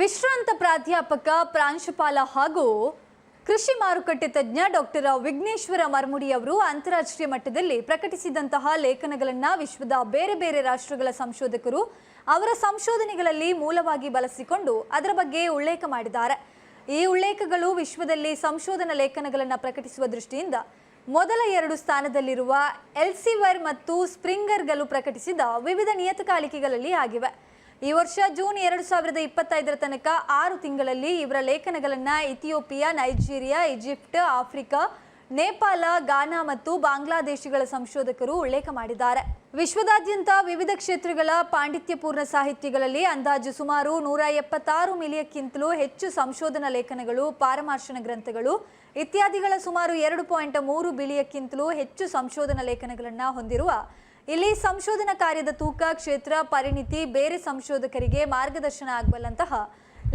ವಿಶ್ರಾಂತ ಪ್ರಾಧ್ಯಾಪಕ ಪ್ರಾಂಶುಪಾಲ ಹಾಗೂ ಕೃಷಿ ಮಾರುಕಟ್ಟೆ ತಜ್ಞ ಡಾಕ್ಟರ್ ವಿಘ್ನೇಶ್ವರ ಮರ್ಮುಡಿ ಅವರು ಅಂತಾರಾಷ್ಟ್ರೀಯ ಮಟ್ಟದಲ್ಲಿ ಪ್ರಕಟಿಸಿದಂತಹ ಲೇಖನಗಳನ್ನು ವಿಶ್ವದ ಬೇರೆ ಬೇರೆ ರಾಷ್ಟ್ರಗಳ ಸಂಶೋಧಕರು ಅವರ ಸಂಶೋಧನೆಗಳಲ್ಲಿ ಮೂಲವಾಗಿ ಬಳಸಿಕೊಂಡು ಅದರ ಬಗ್ಗೆ ಉಲ್ಲೇಖ ಮಾಡಿದ್ದಾರೆ. ಈ ಉಲ್ಲೇಖಗಳು ವಿಶ್ವದಲ್ಲಿ ಸಂಶೋಧನಾ ಲೇಖನಗಳನ್ನು ಪ್ರಕಟಿಸುವ ದೃಷ್ಟಿಯಿಂದ ಮೊದಲ ಎರಡು ಸ್ಥಾನದಲ್ಲಿರುವ ಎಲ್ಸಿವರ್ ಮತ್ತು ಸ್ಪ್ರಿಂಗರ್ಗಳು ಪ್ರಕಟಿಸಿದ ವಿವಿಧ ನಿಯತಕಾಲಿಕೆಗಳಲ್ಲಿ ಆಗಿವೆ. ಈ ವರ್ಷ ಜೂನ್ ಎರಡು ಸಾವಿರದ ಇಪ್ಪತ್ತೈದರ ತನಕ ಆರು ತಿಂಗಳಲ್ಲಿ ಇವರ ಲೇಖನಗಳನ್ನು Ethiopia, Nigeria, Egypt, Africa, Nepal Ghana ಮತ್ತು ಬಾಂಗ್ಲಾದೇಶಗಳ ಸಂಶೋಧಕರು ಉಲ್ಲೇಖ ಮಾಡಿದ್ದಾರೆ. ವಿಶ್ವದಾದ್ಯಂತ ವಿವಿಧ ಕ್ಷೇತ್ರಗಳ ಪಾಂಡಿತ್ಯಪೂರ್ಣ ಸಾಹಿತ್ಯಗಳಲ್ಲಿ ಅಂದಾಜು ಸುಮಾರು ನೂರ ಎಪ್ಪತ್ತಾರು ಮಿಲಿಯಕ್ಕಿಂತಲೂ ಹೆಚ್ಚು ಸಂಶೋಧನಾ ಲೇಖನಗಳು, ಪಾರಮಾರ್ಶನ ಗ್ರಂಥಗಳು, ಇತ್ಯಾದಿಗಳ ಸುಮಾರು ಎರಡು ಪಾಯಿಂಟ್ ಮೂರು ಬಿಲಿಯಕ್ಕಿಂತಲೂ ಹೆಚ್ಚು ಸಂಶೋಧನಾ ಲೇಖನಗಳನ್ನು ಹೊಂದಿರುವ ಇಲ್ಲಿ ಸಂಶೋಧನಾ ಕಾರ್ಯದ ತೂಕ, ಕ್ಷೇತ್ರ, ಪರಿಣಿತಿ ಬೇರೆ ಸಂಶೋಧಕರಿಗೆ ಮಾರ್ಗದರ್ಶನ ಆಗಬಲ್ಲಂತಹ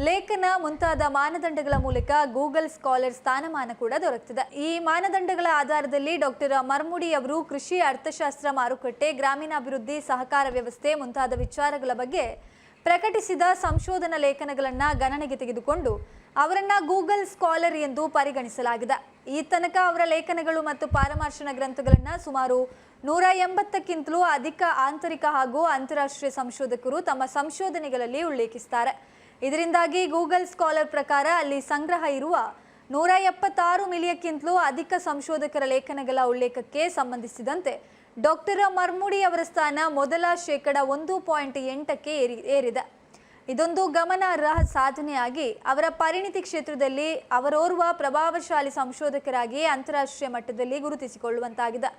ಲೇಖನ ಮುಂತಾದ ಮಾನದಂಡಗಳ ಮೂಲಕ ಗೂಗಲ್ ಸ್ಕಾಲರ್ ಸ್ಥಾನಮಾನ ಕೂಡ ದೊರಕುತ್ತದೆ ಈ ಮಾನದಂಡಗಳ ಆಧಾರದಲ್ಲಿ ಡಾಕ್ಟರ್ ಮರ್ಮುಡಿ ಅವರು ಕೃಷಿ ಅರ್ಥಶಾಸ್ತ್ರ ಮಾರುಕಟ್ಟೆ, ಗ್ರಾಮೀಣಾಭಿವೃದ್ಧಿ ಸಹಕಾರ ವ್ಯವಸ್ಥೆ ಮುಂತಾದ ವಿಚಾರಗಳ ಬಗ್ಗೆ ಪ್ರಕಟಿಸಿದ ಸಂಶೋಧನಾ ಲೇಖನಗಳನ್ನು ಗಣನೆಗೆ ತೆಗೆದುಕೊಂಡು ಅವರನ್ನ ಗೂಗಲ್ ಸ್ಕಾಲರ್ ಎಂದು ಪರಿಗಣಿಸಲಾಗಿದೆ. ಈ ತನಕ ಅವರ ಲೇಖನಗಳು ಮತ್ತು ಪಾರಮಾರ್ಶನ ಗ್ರಂಥಗಳನ್ನು ಸುಮಾರು ನೂರ ಎಂಬತ್ತಕ್ಕಿಂತಲೂ ಅಧಿಕ ಆಂತರಿಕ ಹಾಗೂ ಅಂತಾರಾಷ್ಟ್ರೀಯ ಸಂಶೋಧಕರು ತಮ್ಮ ಸಂಶೋಧನೆಗಳಲ್ಲಿ ಉಲ್ಲೇಖಿಸುತ್ತಾರೆ ಇದರಿಂದಾಗಿ ಗೂಗಲ್ ಸ್ಕಾಲರ್ ಪ್ರಕಾರ ಅಲ್ಲಿ ಸಂಗ್ರಹ ಇರುವ ನೂರ ಎಪ್ಪತ್ತಾರು ಮಿಲಿಯಕ್ಕಿಂತಲೂ ಅಧಿಕ ಸಂಶೋಧಕರ ಲೇಖನಗಳ ಉಲ್ಲೇಖಕ್ಕೆ ಸಂಬಂಧಿಸಿದಂತೆ ಡಾಕ್ಟರ್ ಮರ್ಮುಡಿ ಅವರ ಸ್ಥಾನ ಮೊದಲ ಶೇಕಡ ಒಂದು ಪಾಯಿಂಟ್ ಎಂಟಕ್ಕೆ ಏರಿ, ಏರಿದೆ. ಇದೊಂದು ಗಮನಾರ್ಹ ಸಾಧನೆಯಾಗಿ ಅವರ ಪರಿಣಿತಿ ಕ್ಷೇತ್ರದಲ್ಲಿ ಅವರೋರ್ವ ಪ್ರಭಾವಶಾಲಿ ಸಂಶೋಧಕರಾಗಿ ಅಂತಾರಾಷ್ಟ್ರೀಯ ಮಟ್ಟದಲ್ಲಿ ಗುರುತಿಸಿಕೊಳ್ಳುವಂತಾಗಿದೆ.